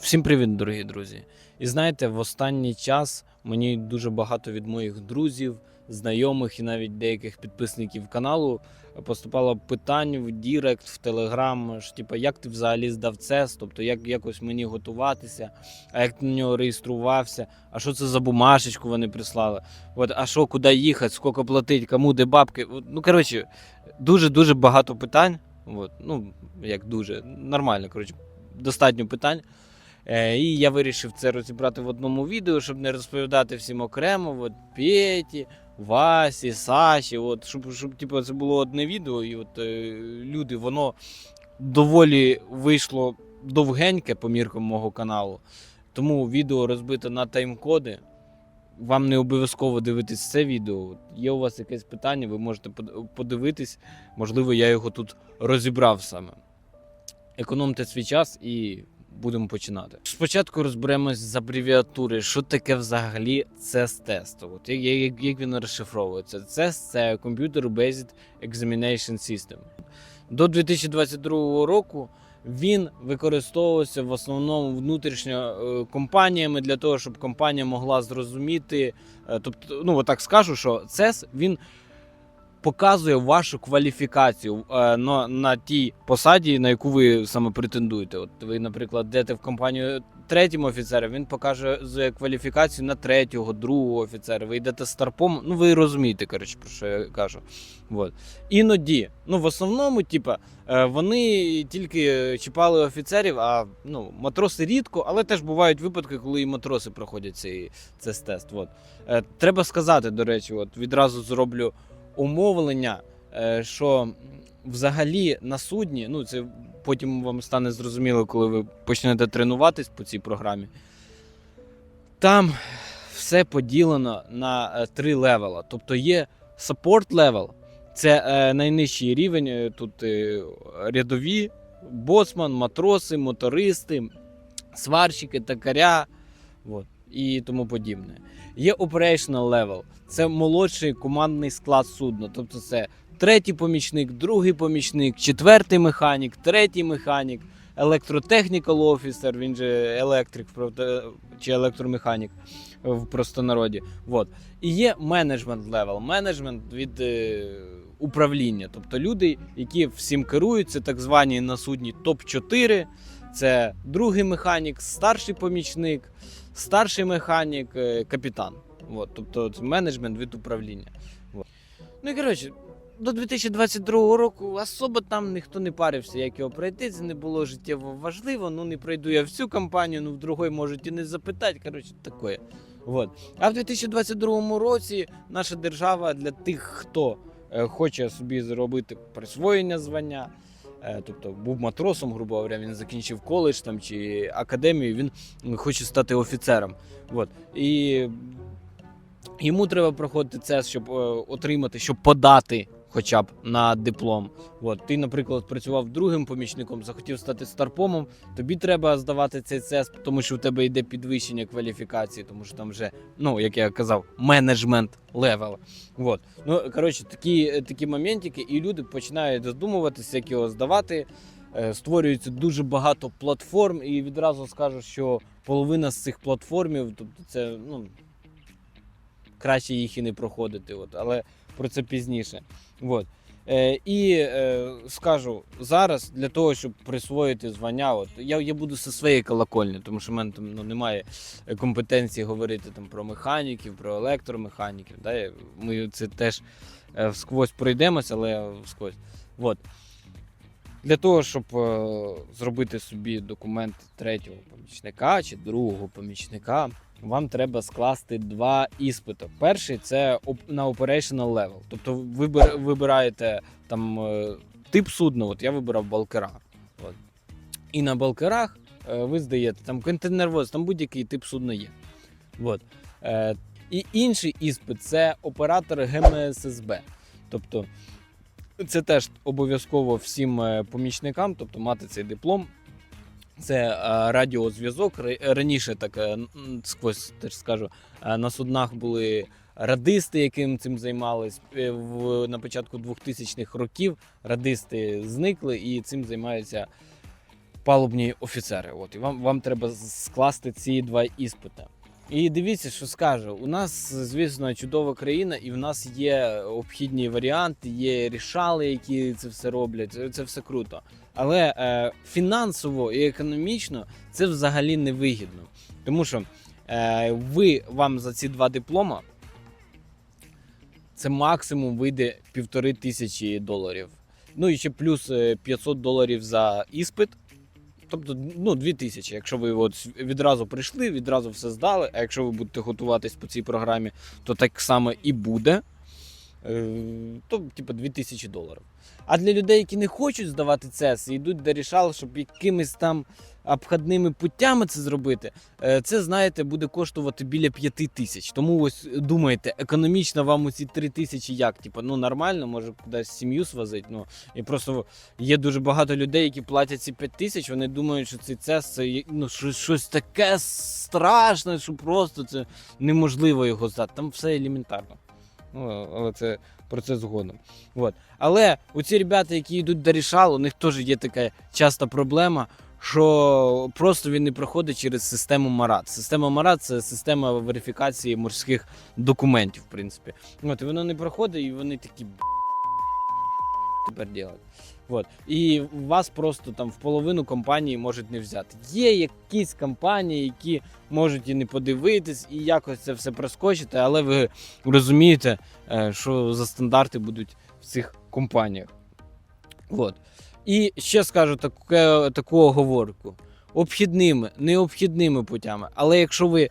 Всім привіт, дорогі друзі! І знаєте, в останній час мені дуже багато від моїх друзів, знайомих і навіть деяких підписників каналу поступало питань в Дірект, в Телеграм, що типу, як ти взагалі здав ЦЕС, тобто як якось мені готуватися, а як ти на нього реєструвався, а що це за бумажечку вони прислали? От, а що, куди їхати, скільки платить, кому де бабки? Ну, коротше, дуже-дуже багато питань. От, ну, як дуже, нормально, коротше, достатньо питань. Е, І я вирішив це розібрати в одному відео, щоб не розповідати всім окремо. От Петі, Васі, Саші, от, щоб, щоб типу, це було одне відео, і от е, люди, воно доволі вийшло довгеньке по міркам мого каналу. Тому відео розбите на тайм-коди. Вам не обов'язково дивитись це відео. Є у вас якесь питання, ви можете подивитись. Можливо, я його тут розібрав саме. Економте свій час і будемо починати. Спочатку розберемось з абревіатури, що таке взагалі CES тест. От як, як, як він розшифровується? CES – це Computer Based Examination System. До 2022 року він використовувався в основному внутрішньо е, компаніями для того, щоб компанія могла зрозуміти. е, Тобто, ну отак скажу, що CES він показує вашу кваліфікацію е, на, на тій посаді, на яку ви саме претендуєте. От ви, наприклад, йдете в компанію третім офіцером, він покаже кваліфікацію на третього, другого офіцера. Ви йдете старпом, ну ви розумієте, коротше, про що я кажу. От. Іноді, ну в основному, типа, е, вони тільки чіпали офіцерів, а ну, матроси рідко, але теж бувають випадки, коли і матроси проходять цей, цей тест. От. Е, Треба сказати, до речі, от відразу зроблю умовлення, е, що взагалі на судні, ну це потім вам стане зрозуміло, коли ви почнете тренуватись по цій програмі. Там все поділено на е, три левела. Тобто є support level, це е, найнижчий рівень. Тут рядові, боцман, матроси, мотористи, сварщики, токаря от, і тому подібне. Є operational level, це молодший командний склад судна. Тобто це третій помічник, другий помічник, четвертий механік, третій механік, електротехнікал офісер, він же електрик чи електромеханік в простонароді. Вот. І є менеджмент левел, менеджмент від е, управління. Тобто люди, які всім керують, це так звані на судні топ-4. Це другий механік, старший помічник, старший механік, е, капітан. От, тобто менеджмент від управління. От. Ну і коротше, до 2022 року особо там ніхто не парився, як його пройти. Це не було життєво важливо. Ну не пройду я всю кампанію, ну в другої можуть і не запитати. Коротше, таке. От. А в 2022 році наша держава для тих, хто е, хоче собі зробити присвоєння звання. Е, Тобто був матросом, грубо говоря, він закінчив коледж там чи академію, він хоче стати офіцером. От. І йому треба проходити це, щоб е, отримати, щоб подати хоча б на диплом. От. Ти, наприклад, працював другим помічником, захотів стати старпомом, тобі треба здавати цей цес, тому що у тебе йде підвищення кваліфікації, тому що там вже, ну, як я казав, менеджмент левел. От. Ну, коротше, такі, такі моментики, і люди починають задумуватися, як його здавати. Е, Створюється дуже багато платформ, і відразу скажу, що половина з цих платформів, тобто це ну, краще їх і не проходити. От, але про це пізніше. От. Е, і е, скажу зараз для того, щоб присвоїти звання, от я, я буду зі своєї колокольні, тому що в мене там ну, немає компетенції говорити там про механіків, про електромеханіків. Да? Ми це теж е, всквозь пройдемося, але всквозь. От. Для того, щоб е, зробити собі документ третього помічника чи другого помічника, вам треба скласти два іспити. Перший це на operational level. Тобто ви вибираєте там е, тип судна. От я вибирав балкера. От. І на балкерах е, ви здаєте там контейнервоз, там будь-який тип судна є. От. Е, І інший іспит це оператор ГМССБ. Тобто це теж обов'язково всім помічникам, тобто мати цей диплом. Це е, радіозв'язок. Раніше так е, сквозь теж скажу, е, на суднах були радисти, яким цим займались. На початку 2000-х років радисти зникли і цим займаються палубні офіцери. От, і вам, вам треба скласти ці два іспити. І дивіться, що скажу. У нас, звісно, чудова країна, і в нас є обхідні варіанти, є рішали, які це все роблять. Це все круто. Але е, фінансово і економічно це взагалі не вигідно. Тому що е, ви вам за ці два диплома це максимум вийде півтори тисячі доларів. Ну і ще плюс е, 500 доларів за іспит. Тобто, ну, 2 тисячі. Якщо ви от відразу прийшли, відразу все здали. А якщо ви будете готуватись по цій програмі, то так само і буде. Е, То, типу, 2 тисячі доларів. А для людей, які не хочуть здавати ЦЕС і йдуть до рішал, щоб якимись там обходними путями це зробити, е, це, знаєте, буде коштувати біля 5 тисяч. Тому ось думаєте, економічно вам оці 3 тисячі як? Типу, ну нормально, може кудись сім'ю свозить. Ну і просто є дуже багато людей, які платять ці 5 тисяч. Вони думають, що цей ЦЕС це ну, щось таке страшне, що просто це неможливо його здати. Там все елементарно. Ну, але це про це згодом. От. Але ці ребята, які йдуть до рішал, у них теж є така часта проблема, що просто він не проходить через систему МАРАТ. Система МАРАТ це система верифікації морських документів, в принципі. От, і воно не проходить, і вони такі «Б**, тепер делать. От. І вас просто там в половину компанії можуть не взяти. Є якісь компанії, які можуть і не подивитись, і якось це все проскочити, але ви розумієте, е, що за стандарти будуть в цих компаніях. От. І ще скажу таке, таку оговорку: обхідними, необхідними путями. Але якщо ви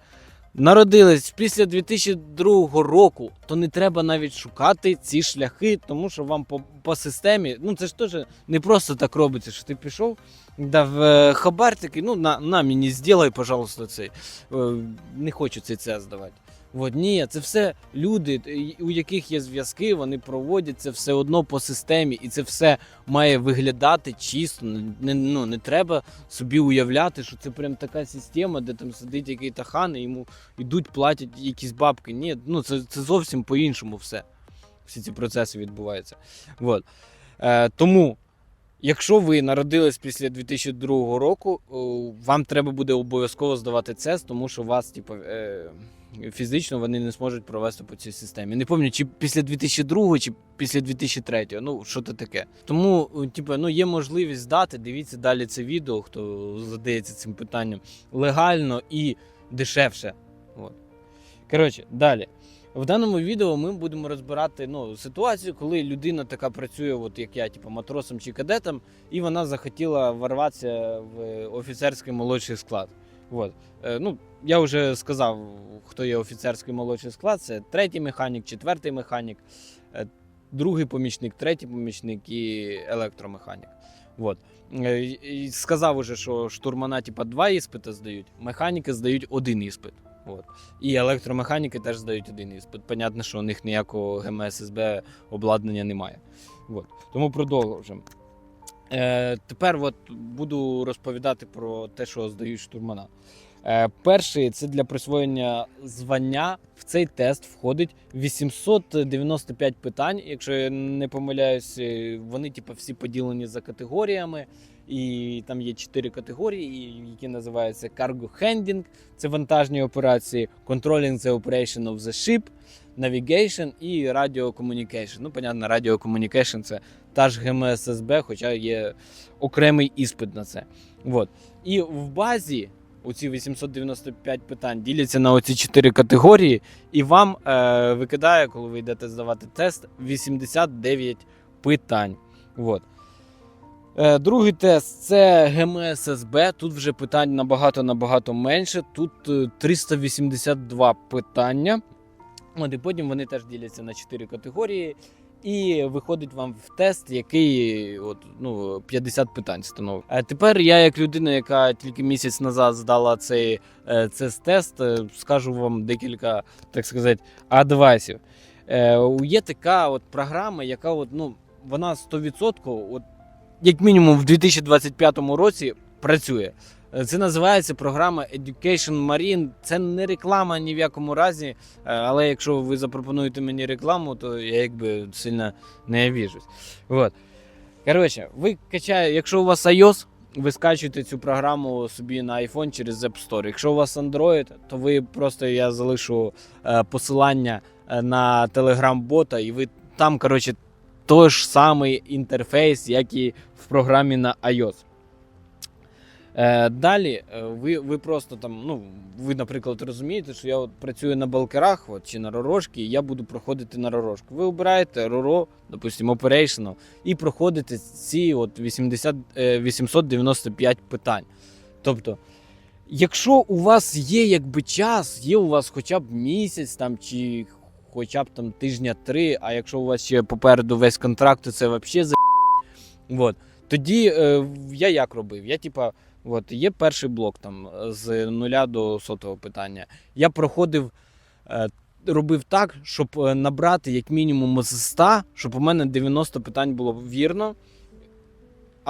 народились після 2002 року, то не треба навіть шукати ці шляхи, тому що вам по, по системі, ну це ж теж не просто так робиться, що ти пішов, дав е, хабар такий, ну на, на мені зділай, пожалуйста, цей. Е, не хочу цей це здавати. От, ні, це все люди, у яких є зв'язки, вони проводять це все одно по системі, і це все має виглядати чисто. Не, ну, не треба собі уявляти, що це прям така система, де там сидить якийсь хан, і йому йдуть, платять якісь бабки. Ні, ну це, це зовсім по-іншому все. Всі ці процеси відбуваються. От. Е, тому. Якщо ви народились після 2002 року, вам треба буде обов'язково здавати ЦЕС, тому що вас, типу, е, фізично вони не зможуть провести по цій системі. Не пам'ятаю, чи після 2002, чи після 2003, ну що то таке. Тому, типу, ну є можливість здати. Дивіться далі це відео, хто задається цим питанням легально і дешевше. От. Коротше, далі. В даному відео ми будемо розбирати ну, ситуацію, коли людина така працює, от як я, типу, матросом чи кадетом, і вона захотіла ворватися в офіцерський молодший склад. От. Е, ну, я вже сказав, хто є офіцерський молодший склад. Це третій механік, четвертий механік, е, другий помічник, третій помічник і електромеханік. От. Е, і сказав уже, що штурмана типу, два іспити здають, механіки здають один іспит. От. І електромеханіки теж здають один іспит. Понятно, що у них ніякого ГМССБ обладнання немає. От. Тому продовжуємо. Е, тепер от буду розповідати про те, що здають штурмана. Е, перший це для присвоєння звання. В цей тест входить 895 питань. Якщо я не помиляюсь, е, вони типу, всі поділені за категоріями. І там є чотири категорії, які називаються Cargo Handling – це вантажні операції, Controlling the Operation of the Ship, Navigation і Radio Communication. Ну, понятно, Radio Communication – це та ж ГМССБ, хоча є окремий іспит на це. Вот. І в базі оці 895 питань діляться на оці чотири категорії, і вам е, викидає, коли ви йдете здавати тест, 89 питань. Вот. Е, Другий тест це ГМССБ. Тут вже питань набагато-набагато менше. Тут е, 382 питання. От, і потім вони теж діляться на 4 категорії. І виходить вам в тест, який от, ну, 50 питань становить. А тепер я, як людина, яка тільки місяць назад здала цей, е, цей тест, е, скажу вам декілька, так сказати, адвайсів. Е, Є така от програма, яка от, ну, вона 100%, от, як мінімум в 2025 році працює. Е, Це називається програма Education Marine. Це не реклама ні в якому разі. е, Але якщо ви запропонуєте мені рекламу, то я якби сильно не обіжусь. Вот. Коротше, ви качаєте, якщо у вас iOS, ви скачуєте цю програму собі на iPhone через App Store. Якщо у вас Android, то ви просто я залишу е, посилання на Telegram-бота, і ви там, коротше, той ж самий інтерфейс, як і в програмі на iOS. Е, далі е, ви, ви просто там, ну, ви, наприклад, розумієте, що я от працюю на балкерах от, чи на ророжки, і я буду проходити на ророжку. Ви обираєте роро, допустимо, operational, і проходите ці от 80, е, 895 питань. Тобто, якщо у вас є якби час, є у вас хоча б місяць там чи хоча б там тижня три, а якщо у вас ще попереду весь контракт, то це взагалі за от. Тоді е, я як робив? Я типа, от є перший блок там е, з нуля до сотого питання. Я проходив, е, робив так, щоб е, набрати як мінімум з 100, щоб у мене 90 питань було вірно.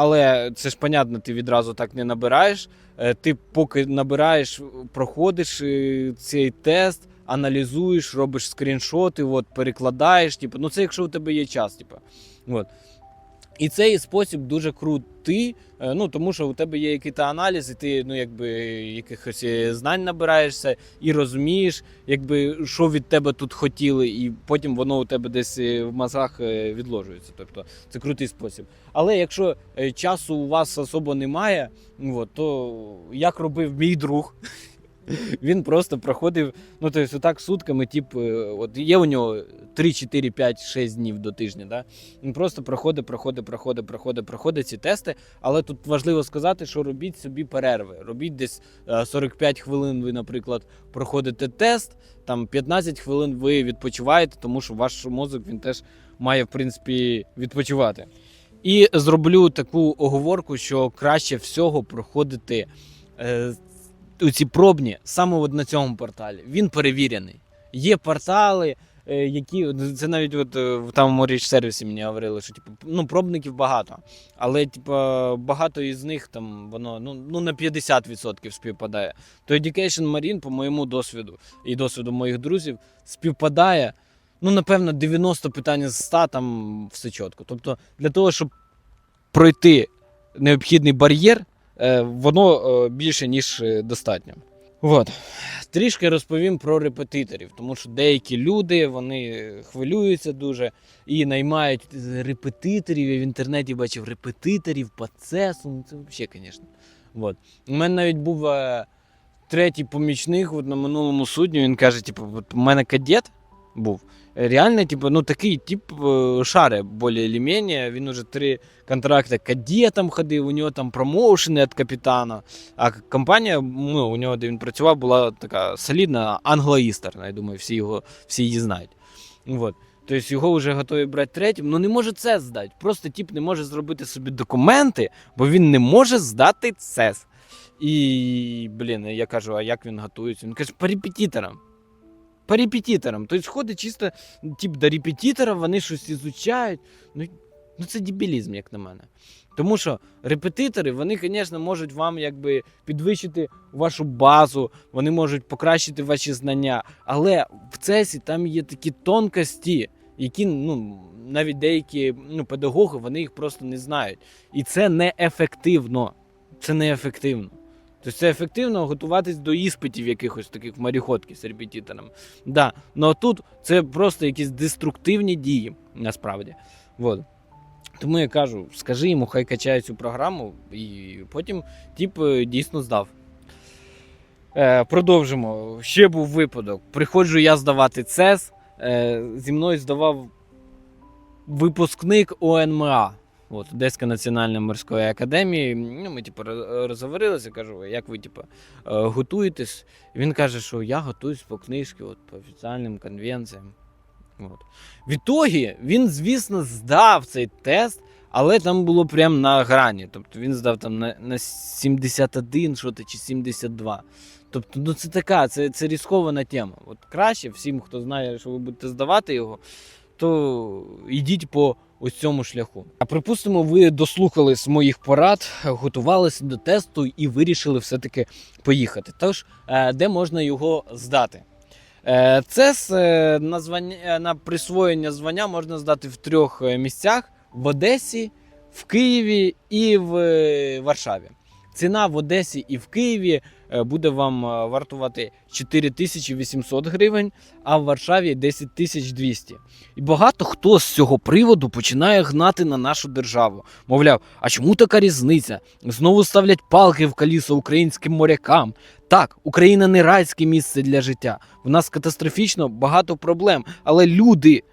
Але це ж понятно, ти відразу так не набираєш. Е, Ти поки набираєш, проходиш е, цей тест, аналізуєш, робиш скріншоти, от, перекладаєш. Типу, ну це якщо у тебе є час. Типу. От. І цей спосіб дуже крутий, е, ну тому що у тебе є якийсь аналіз, і ти ну, якби, якихось е, знань набираєшся і розумієш, якби, що від тебе тут хотіли, і потім воно у тебе десь е, в мозгах відложується. Тобто це крутий спосіб. Але якщо часу у вас особо немає, от, то як робив мій друг. Він просто проходив, ну тобто, отак сутками, тип, е, от є у нього 3, 4, 5, 6 днів до тижня. Да? Він просто проходить, проходить, проходить, проходить, проходить ці тести. Але тут важливо сказати, що робіть собі перерви. Робіть десь е, 45 хвилин, ви, наприклад, проходите тест, там 15 хвилин ви відпочиваєте, тому що ваш мозок він теж має, в принципі, відпочивати. І зроблю таку оговорку, що краще всього проходити е, ці пробні саме от на цьому порталі. Він перевірений. Є портали, е, які це навіть от е, в там річ сервісі мені говорили, що типу, ну, пробників багато, але типу, багато із них там воно ну, ну на 50% співпадає. То Education Marine, по моєму досвіду і досвіду моїх друзів, співпадає. Ну, напевно, 90 питань з 100 там все чітко. Тобто, для того, щоб пройти необхідний бар'єр, воно е, більше, ніж е, достатньо. От. Трішки розповім про репетиторів, тому що деякі люди вони хвилюються дуже і наймають репетиторів. Я в інтернеті бачив репетиторів по цесу. Ну це взагалі, звісно. От. У мене навіть був е, третій помічник от на минулому судні. Він каже: типу, у мене кадет був. Реально, типу, ну такий тип е, шари більш-менш. Він уже три контракти кадетом ходив, у нього там промоушени від капітана. А компанія, ну, у нього, де він працював, була така солідна англоїстерна. Я думаю, всі його всі її знають. Вот. Тобто його вже готові брати третім, ну не може це здати. Просто тип не може зробити собі документи, бо він не може здати ЦЕС. І, блін, я кажу, а як він готується? Він каже, по репетиторам. По репетиторам. Тобто ходить чисто тип, до репетитора, вони щось ізучають. Ну, ну це дебілізм, як на мене. Тому що репетитори, вони, звісно, можуть вам якби підвищити вашу базу, вони можуть покращити ваші знання. Але в цесі там є такі тонкості, які ну, навіть деякі ну, педагоги вони їх просто не знають. І це неефективно. Це неефективно. Тобто це ефективно готуватись до іспитів якихось таких маріхотки з репетитором. Да. Ну тут це просто якісь деструктивні дії, насправді. Вот. Тому я кажу, скажи йому, хай качає цю програму, і потім тип е, дійсно здав. Е, продовжимо. Ще був випадок. Приходжу я здавати ЦЕС. Е, зі мною здавав випускник ОНМА. От, Одеська національна морської академії. Ну, ми типу, роз- розговорилися, кажу, як ви типу, е, готуєтесь? Він каже, що я готуюсь по книжці, от, по офіціальним конвенціям. От. В ітогі він, звісно, здав цей тест, але там було прям на грані. Тобто він здав там на, на 71 що чи 72. Тобто, ну це така, це, це ризикована тема. От краще всім, хто знає, що ви будете здавати його, то йдіть по ось цьому шляху. А припустимо, ви дослухались моїх порад, готувалися до тесту і вирішили все-таки поїхати. Тож, е, де можна його здати? Е, Це е, на, на присвоєння звання можна здати в трьох місцях: в Одесі, в Києві і в Варшаві. Ціна в Одесі і в Києві буде вам е, вартувати 4800 гривень, а в Варшаві 10200. І багато хто з цього приводу починає гнати на нашу державу. Мовляв, а чому така різниця? Знову ставлять палки в коліса українським морякам. Так, Україна не райське місце для життя. В нас катастрофічно багато проблем, але люди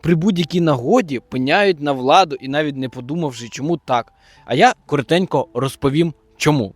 при будь-якій нагоді пиняють на владу і навіть не подумавши, чому так. А я коротенько розповім, чому.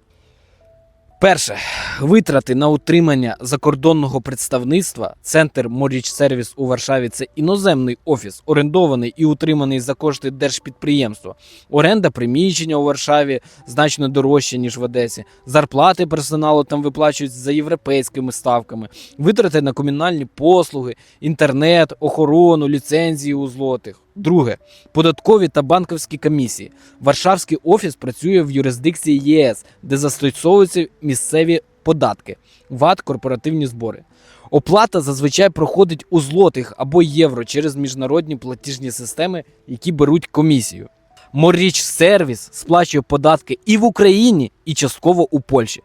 Перше, витрати на утримання закордонного представництва. Центр Моріч Сервіс у Варшаві це іноземний офіс, орендований і утриманий за кошти держпідприємства. Оренда приміщення у Варшаві значно дорожче, ніж в Одесі. Зарплати персоналу там виплачують за європейськими ставками. Витрати на комунальні послуги, інтернет, охорону, ліцензії у злотих. Друге, податкові та банківські комісії. Варшавський офіс працює в юрисдикції ЄС, де застосовуються місцеві податки, ВАТ, корпоративні збори. Оплата зазвичай проходить у злотих або євро через міжнародні платіжні системи, які беруть комісію. Моріч сервіс сплачує податки і в Україні, і частково у Польщі.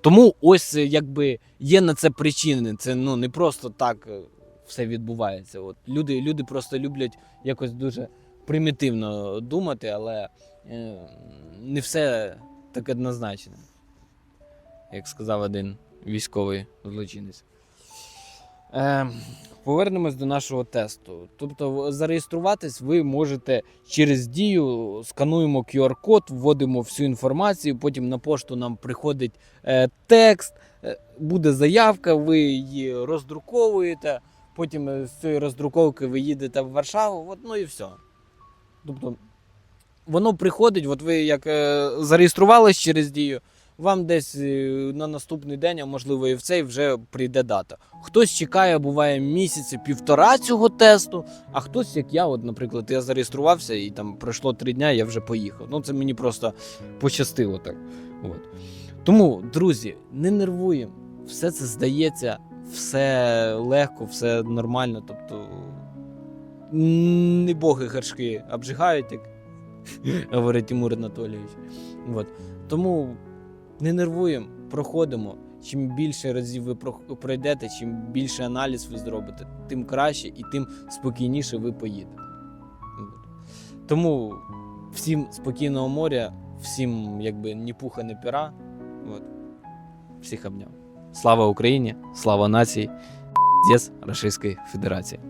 Тому ось е, якби є на це причини. Це ну не просто так е, все відбувається. От люди, люди просто люблять якось дуже примітивно думати, але е, не все так однозначно, як сказав один військовий злочинець. Е, повернемось до нашого тесту. Тобто, зареєструватись ви можете через дію, скануємо QR-код, вводимо всю інформацію, потім на пошту нам приходить е, текст, е, буде заявка, ви її роздруковуєте, потім е, з цієї роздруковки ви їдете в Варшаву, от, ну і все. Тобто, воно приходить, от ви як е, зареєструвались через дію, вам десь е, на наступний день, а можливо і в цей вже прийде дата. Хтось чекає, буває місяці півтора цього тесту, а хтось, як я, от, наприклад, я зареєструвався і там пройшло три дня, я вже поїхав. Ну це мені просто пощастило так. От. Тому, друзі, не нервуємо. Все це здається, все легко, все нормально. Тобто не боги горшки обжигають, як говорить Тимур Анатолійович. От. Тому не нервуємо, проходимо. Чим більше разів ви пройдете, чим більше аналіз ви зробите, тим краще і тим спокійніше ви поїдете. Тому всім спокійного моря, всім якби ні пуха, ні пера. От. Всіх обняв. Слава Україні, слава нації, Дєс Російської Федерації.